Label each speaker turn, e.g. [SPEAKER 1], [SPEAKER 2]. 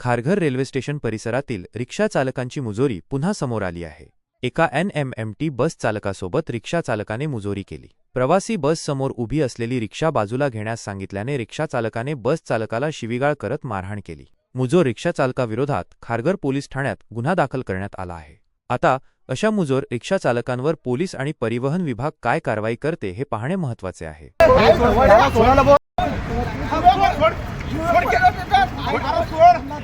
[SPEAKER 1] Kharghar railway station परिसरातील रिक्षा चालकांची मुजोरी पुन्हा समोर आली आहे. एका N M M T bus चालकासोबत रिक्षा चालकाने मुजोरी केली. प्रवासी बस समोर उभी असलेली रिक्षा बाजूला घेण्यास सांगितल्याने रिक्षा चालकाने बस चालकाला शिवीगाळ करत मारहाण केली. मुजोर रिक्षा चालकाविरोधात खारघर पोलीस ठाण्यात गुन्हा दाखल करण्यात आला आहे. आता अशा मुजोर रिक्षा चालकांवर पोलीस आणि परिवहन विभाग काय कारवाई करते हे पाहणे महत्त्वाचे आहे.